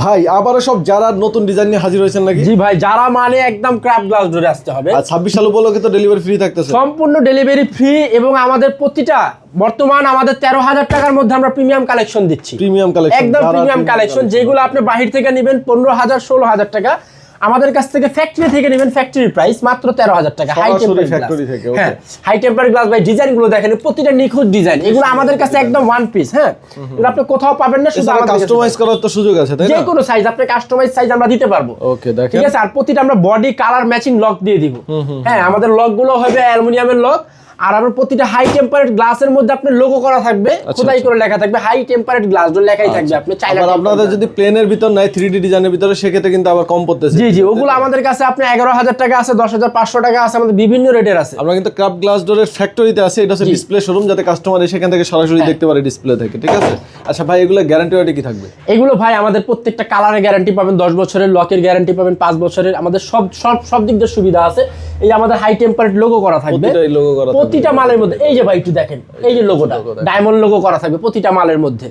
ভাই আবারও সব যারা নতুন ডিজাইন নিয়ে হাজির হয়েছেন নাকি? জি ভাই যারা মানে একদম ক্রাফট গ্লাস ধরে আসতে হবে। আর ছাব্বিশ সাল উপলক্ষে তো ডেলিভারি ফ্রি থাকতেছে। সম্পূর্ণ ডেলিভারি ফ্রি এবং আমাদের প্রতিটা বর্তমান আমাদের তেরো হাজার টাকার মধ্যে আমরা প্রিমিয়াম কালেকশন দিচ্ছি। প্রিমিয়াম কালেকশন একদম প্রিমিয়াম কালেকশন যেগুলো আপনি বাহির থেকে নেবেন পনেরো হাজার ষোলো হাজার টাকা। আমাদের কাছ থেকে ফ্যাক্টরি থেকে নেবেন ফ্যাক্টরি প্রাইস মাত্র তেরো হাজার টাকা। হাই টেম্পার factory থেকে, হ্যাঁ হাই টেম্পার গ্লাস ভাই ডিজাইনগুলো দেখেন প্রতিটা নিখুঁত ডিজাইন এগুলো আমাদের কাছে একদম ওয়ান পিস হ্যাঁ। এগুলো আপনি কোথাও পাবেন না শুধু আমাদের কাস্টমাইজ করার তো সুযোগ আছে তাই যে কোনো সাইজ আপনি কাস্টমাইজ সাইজ আমরা দিতে পারব। ওকে দেখেন। ঠিক আছে আর প্রতিটা আমরা বডি কালার ম্যাচিং লক দিয়ে দিব। হ্যাঁ আমাদের লকগুলো হবে অ্যালুমিনিয়ামের লক আর আমার প্রতিটা হাই টেম্পারেট গ্লাসের মধ্যে আপনার লোগো করা থাকবে খোদাই করে লেখা থাকবে হাই টেম্পারেট গ্লাস লেখাই থাকবে আপনি চাইলে আবার আপনাদের যদি প্লেনের ভিতর নাই থ্রি ডি ডিজাইনের ভিতরে সেক্ষেত্রে কিন্তু আবার কম পড়তেছে। জি জি ওগুলো আমাদের কাছে আপনি এগারো হাজার টাকা আছে দশ হাজার পাঁচশো টাকা আছে আমাদের বিভিন্ন রেটের আছে। আমরা কিন্তু ক্রাফট গ্লাস ডোরের ফ্যাক্টরিতে আছে এটা হচ্ছে ডিসপ্লে শোরুম যাতে কাস্টমার সেখান থেকে সরাসরি হ্যাঁ। দেখতে পারে ডিসপ্লে থেকে ঠিক আছে? আচ্ছা ভাই এগুলো গ্যারান্টি ওয়ারেন্টি কি থাকবে? এগুলো ভাই আমাদের প্রত্যেকটা কালারের গ্যারান্টি পাবেন দশ বছরের লকের গ্যারান্টি পাবেন পাঁচ বছরের আমাদের সব সব সব দিক দিয়ে সুবিধা আছে। এই আমাদের হাই টেম্পারেট লোগো করা থাকবে। লোগো করা থাকবে। প্রতিটা মালের মধ্যে এই যে ভাই একটু দেখেন এই যে লোগোটা ডায়মন্ড লোগো করা থাকবে প্রতিটা মালের মধ্যে।